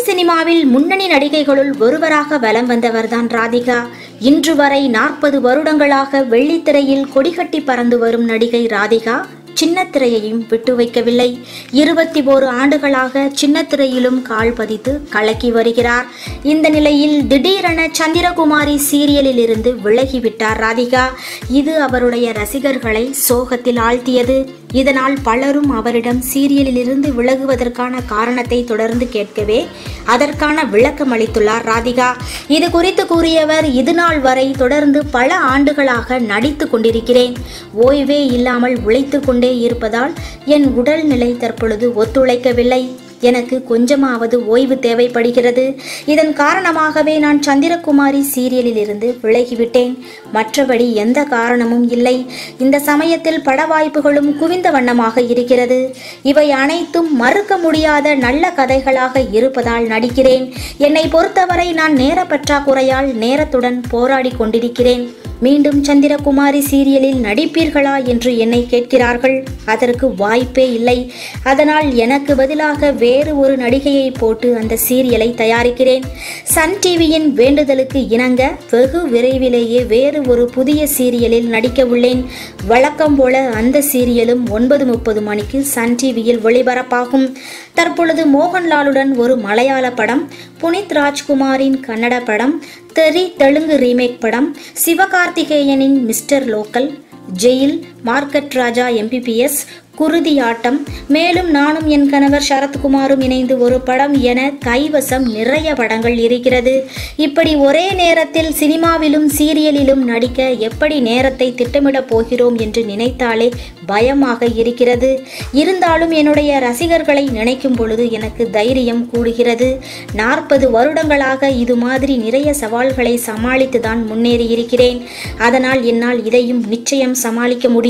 சினிமாவில் முன்னணி நடிகைகளுள் ஒருவராக வலம் வந்தவர்தான் ராதிகா. இன்று வரை நாற்பது வருடங்களாக வெள்ளித்திரையில் கொடிகட்டி பறந்து வரும் நடிகை ராதிகா சின்னத்திரையையும் விட்டு வைக்கவில்லை. இருபத்தி ஓரு ஆண்டுகளாக சின்னத்திரையிலும் கால் பதித்து கலக்கி வருகிறார். இந்த நிலையில் திடீரென சந்திரகுமாரி சீரியலில் இருந்து விலகிவிட்டார் ராதிகா. இது அவருடைய ரசிகர்களை சோகத்தில் ஆழ்த்தியது. இதனால் பலரும் அவரிடம் சீரியலிலிருந்து விலகுவதற்கான காரணத்தை தொடர்ந்து கேட்கவே அதற்கான விளக்கம் அளித்துள்ளார் ராதிகா. இது குறித்து கூறியவர் இதுநாள் வரை தொடர்ந்து பல ஆண்டுகளாக நடித்து கொண்டிருக்கிறேன். ஓய்வே இல்லாமல் உழைத்து கொண்டே இருப்பதால் என் உடல்நிலை தற்பொழுது ஒத்துழைக்கவில்லை. எனக்கு கொஞ்சமாவது ஓய்வு தேவைப்படுகிறது. இதன் காரணமாகவே நான் சந்திரகுமாரி சீரியலில் இருந்து விலகிவிட்டேன். மற்றபடி எந்த காரணமும் இல்லை. இந்த சமயத்தில் பட வாய்ப்புகளும் குவிந்த வண்ணமாக இருக்கிறது. இவை அனைத்தும் மறுக்க முடியாத நல்ல கதைகளாக இருப்பதால் நடிக்கிறேன். என்னை பொறுத்தவரை நான் நேர பற்றாக்குறையால் நேரத்துடன் போராடி கொண்டிருக்கிறேன். மீண்டும் சந்திரகுமாரி சீரியலில் நடிப்பீர்களா என்று என்னை கேட்கிறார்கள். அதற்கு வாய்ப்பே இல்லை. அதனால் எனக்கு பதிலாக வேறு ஒரு நடிகையை போட்டு அந்த சீரியலை தயாரிக்கிறேன். சன் டிவியின் வேண்டுதலுக்கு இணங்க வெகு விரைவிலேயே வேறு ஒரு புதிய சீரியலில் நடிக்க உள்ளேன். வழக்கம் போல அந்த சீரியலும் ஒன்பது முப்பது மணிக்கு சன் டிவியில் ஒளிபரப்பாகும். தற்பொழுது மோகன்லாலுடன் ஒரு மலையாள படம் புனித் ராஜ்குமாரின் கன்னட படம் தெரி தெலுங்கு ரீமேக் படம் சிவகார்த்திகேயனின் Mister Local Jail Market Raja MBBS Kuruthi Aattam. மேலும் நானும் என் கணவர் சரத்குமாரும் இணைந்து ஒரு படம் என கைவசம் நிறைய படங்கள் இருக்கிறது. இப்படி ஒரே நேரத்தில் சினிமாவிலும் சீரியலிலும் நடிக்க எப்படி நேரத்தை திட்டமிடப் போகிறோம் என்று நினைத்தாலே பயமாக இருக்கிறது. இருந்தாலும் என்னுடைய ரசிகர்களை நினைக்கும் பொழுது எனக்கு தைரியம் கூடுகிறது. நாற்பது வருடங்களாக இது மாதிரி நிறைய சவால்களை சமாளித்து தான் முன்னேறி இருக்கிறேன் அதனால் என்னால் இதையும் நிச்சயம் சமாளிக்க முடியும்.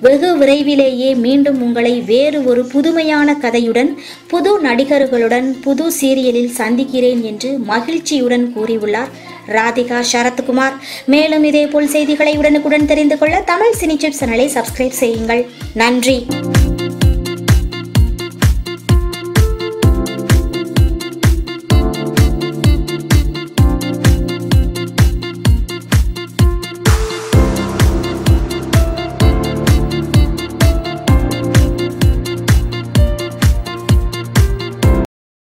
வெகு விரைவிலேயே மீண்டும் உங்களை வேறு ஒரு புதுமையான கதையுடன் புது நடிகர்களுடன் புது சீரியலில் சந்திக்கிறேன் என்று மகிழ்ச்சியுடன் கூறியுள்ளார் ராதிகா சரத்குமார். மேலும் இதேபோல் செய்திகளை உடனுக்குடன் தெரிந்து கொள்ள தமிழ் சினி சேனலை சப்ஸ்கிரைப் செய்யுங்கள். நன்றி.